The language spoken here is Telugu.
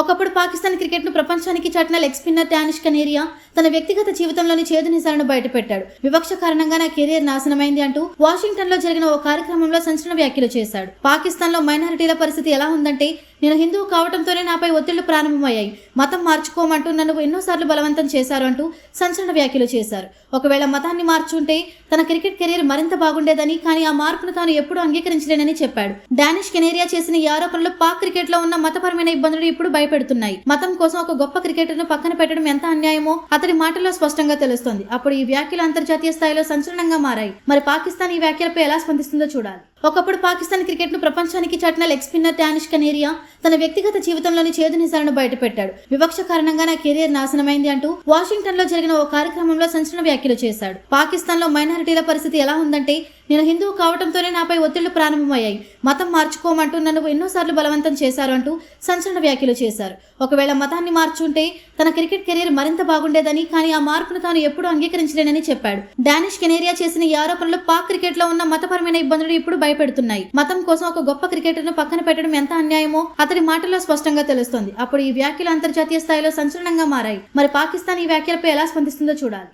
ఒకప్పుడు పాకిస్తాన్ క్రికెట్ను ప్రపంచానికి చాటిన లెగ్ స్పిన్నర్ డానిష్ కనేరియా తన వ్యక్తిగత జీవితంలోని చేదు నిజాలను బయటపెట్టాడు. వివక్ష కారణంగా నా కెరీర్ నాశనమైంది అంటూ వాషింగ్టన్లో జరిగిన ఓ కార్యక్రమంలో సంచలన వ్యాఖ్యలు చేశాడు. పాకిస్తాన్లో మైనారిటీల పరిస్థితి ఎలా ఉందంటే నేను హిందువు కావడంతోనే నాపై ఒత్తిళ్ళు ప్రారంభమయ్యాయి. మతం మార్చుకోమంటూ నన్ను ఎన్నోసార్లు బలవంతం చేశారు అంటూ సంచలన వ్యాఖ్యలు చేశారు. ఒకవేళ మతాన్ని మార్చుంటే తన క్రికెట్ కెరీర్ మరింత బాగుండేదని కానీ ఆ మార్పును తాను ఎప్పుడూ అంగీకరించలేనని చెప్పాడు. డానిష్ కెనేరియా చేసిన ఈ ఆరోపణలు పాక్ క్రికెట్లో ఉన్న మతపరమైన ఇబ్బందులు ఇప్పుడు భయపెడుతున్నాయి. మతం కోసం ఒక గొప్ప క్రికెటర్ను పక్కన పెట్టడం ఎంత అన్యాయమో అతడి మాటల్లో స్పష్టంగా తెలుస్తోంది. అప్పుడు ఈ వ్యాఖ్యలు అంతర్జాతీయ స్థాయిలో సంచలనంగా మారాయి. మరి పాకిస్తాన్ ఈ వ్యాఖ్యలపై ఎలా స్పందిస్తుందో చూడాలి. ఒకప్పుడు పాకిస్తాన్ క్రికెట్ను ప్రపంచానికి చాటిన లెగ్ స్పిన్నర్ డానిష్ కనేరియా తన వ్యక్తిగత జీవితంలోని చేదు నిజాలను బయటపెట్టాడు. వివక్ష కారణంగా నా కెరీర్ నాశనమైంది అంటూ వాషింగ్టన్లో జరిగిన ఓ కార్యక్రమంలో సంచలన వ్యాఖ్యలు చేశాడు. పాకిస్తాన్లో మైనారిటీల పరిస్థితి ఎలా ఉందంటే నేను హిందువు కావడంతోనే నాపై ఒత్తిళ్ళు ప్రారంభమయ్యాయి. మతం మార్చుకోమంటూ నన్ను ఎన్నోసార్లు బలవంతం చేశారు అంటూ సంచలన వ్యాఖ్యలు చేశారు. ఒకవేళ మతాన్ని మార్చుంటే తన క్రికెట్ కెరీర్ మరింత బాగుండేదని కానీ ఆ మార్పును తాను ఎప్పుడూ అంగీకరించలేనని చెప్పాడు. డానిష్ కెనేరియా చేసిన ఈ ఆరోపణలు పాక్ క్రికెట్లో ఉన్న మతపరమైన ఇబ్బందులు ఇప్పుడు భయపెడుతున్నాయి. మతం కోసం ఒక గొప్ప క్రికెటర్ను పక్కన పెట్టడం ఎంత అన్యాయమో అతడి మాటల్లో స్పష్టంగా తెలుస్తోంది. అప్పుడు ఈ వ్యాఖ్యలు అంతర్జాతీయ స్థాయిలో సంచలనంగా మారాయి. మరి పాకిస్తాన్ ఈ వ్యాఖ్యలపై ఎలా స్పందిస్తుందో చూడాలి.